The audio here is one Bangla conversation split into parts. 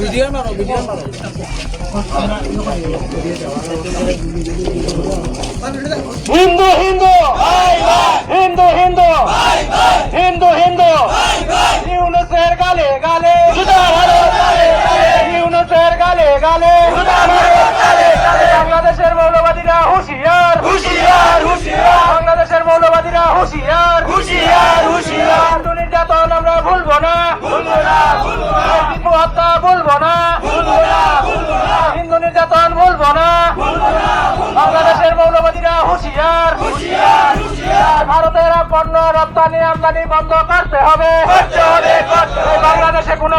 ভিডিও মারো ভিডিও মারো গালে বাংলাদেশের মৌলবাদীরা হুশিয়ার। হুশিয়ার হুশিয়ার। বাংলাদেশের মৌলবাদীরা হুশিয়ার। হুশিয়ার হুশিয়ার। হিন্দু নির্যাতন আমরা ভুলবো না। ভুলবো না ভুলবো না। টিপু হত্যা ভুলবো না। ভুলবো না ভুলবো না। হিন্দু নির্যাতন ভুলবো না। ভুলবো না বাংলাদেশের মৌলবাদীরা হুশিয়ার। হুশিয়ার হুশিয়ার। ভারতের পণ্য রপ্তানি আমদানি বন্ধ করতে হবে। করতে হবে বাংলাদেশে কোনো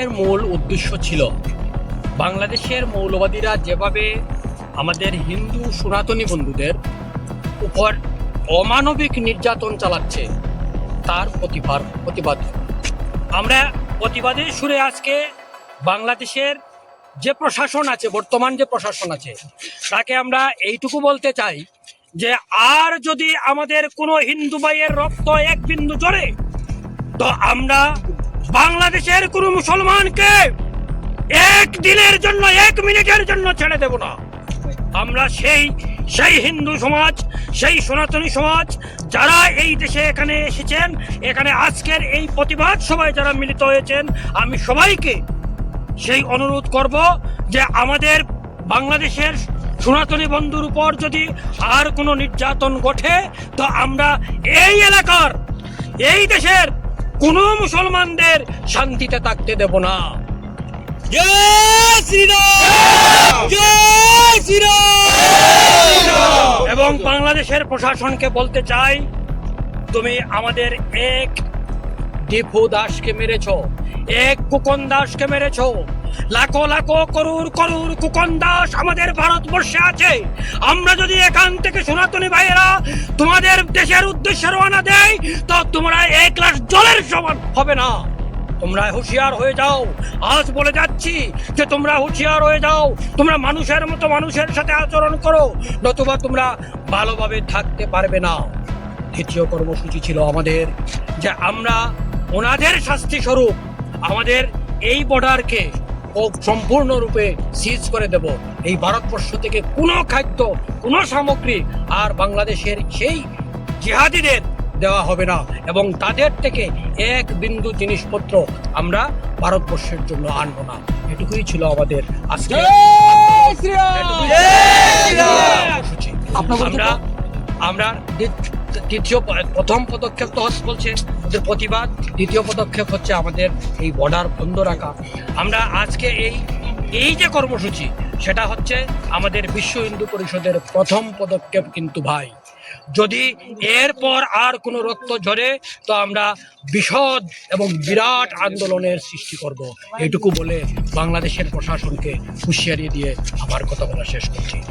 এর মূল উদ্দেশ্য ছিল। বাংলাদেশের মৌলবাদীরা যেভাবে আমাদের হিন্দু সনাতনী বন্ধুদের উপর অমানবিক নির্যাতন চালাচ্ছে, তার প্রতিবাদ প্রতিবাদ। আমরা প্রতিবাদের সুরে আজকে বাংলাদেশের যে প্রশাসন আছে, বর্তমান যে প্রশাসন আছে, তাকে আমরা এইটুকু বলতে চাই যে আর যদি আমাদের কোনো হিন্দু ভাইয়ের রক্ত এক বিন্দু জড়ে তো আমরা বাংলাদেশের কোন মুসলমানকে এক দিনের জন্য, এক মিনিটের জন্য ছেড়ে দেব না। আমরা সেই সেই হিন্দু সমাজ, সেই সনাতনী সমাজ, যারা এই দেশে এখানে এসেছেন, এখানে আজকের এই প্রতিবাদ সবাই যারা মিলিত হয়েছেন, আমি সবাইকে সেই অনুরোধ করব যে আমাদের বাংলাদেশের সনাতনী বন্ধুর উপর যদি আর কোনো নির্যাতন ঘটে, তো আমরা এই এলাকার, এই দেশের কোনো মুসলমানদের শান্তিতে থাকতে দেব না। এবং বাংলাদেশের প্রশাসনকে বলতে চাই তুমি আমাদের এক দীপু দাসকে মেরেছ, এক কুকন দাসকে মেরেছ। লাখো লাখো করুর করুর কুকন দাস আমাদের ভারতবর্ষে আছে। আমরা যদি এখান থেকে সনাতনী ভাইয়েরা তোমাদের দেশের উদ্দেশ্যে রওনা দেয় তো তোমরা এক গ্লাস জলের সমান হবে না। তোমরা হুঁশিয়ার হয়ে যাও। আজ বলে যাচ্ছি যে তোমরা হুঁশিয়ার হয়ে যাও। তোমরা মানুষের মতো মানুষের সাথে আচরণ করো, নতুবা তোমরা ভালোভাবে থাকতে পারবে না। দ্বিতীয় কর্মসূচি ছিল আমাদের যে আমরা ওনাদের শাস্তি স্বরূপ আমাদের এই বর্ডারকে সম্পূর্ণরূপে সিজ করে দেব। এই ভারতবর্ষ থেকে কোনো খাদ্য কোনো সামগ্রী আর বাংলাদেশের সেই জিহাদিদের দেওয়া হবে না এবং তাদের থেকে এক বিন্দু জিনিসপত্র আমরা ভারতবর্ষের জন্য আনব না। এটুকুই ছিল আমাদের আজকে আমরা আমরা তৃতীয় প্রথম পদক্ষেপ তো বলছে, ওদের প্রতিবাদ। দ্বিতীয় পদক্ষেপ হচ্ছে আমাদের এই বর্ডার বন্ধ রাখা। আমরা আজকে এই এই যে কর্মসূচি, সেটা হচ্ছে আমাদের বিশ্ব হিন্দু পরিষদের প্রথম পদক্ষেপ কিন্তু ভাই। যদি এরপর আর কোনো রক্ত ঝরে, তো আমরা বিশদ এবং বিরাট আন্দোলনের সৃষ্টি করব। এটুকু বলে বাংলাদেশের প্রশাসনকে হুঁশিয়ারি দিয়ে আমার কথা বলা শেষ করছি।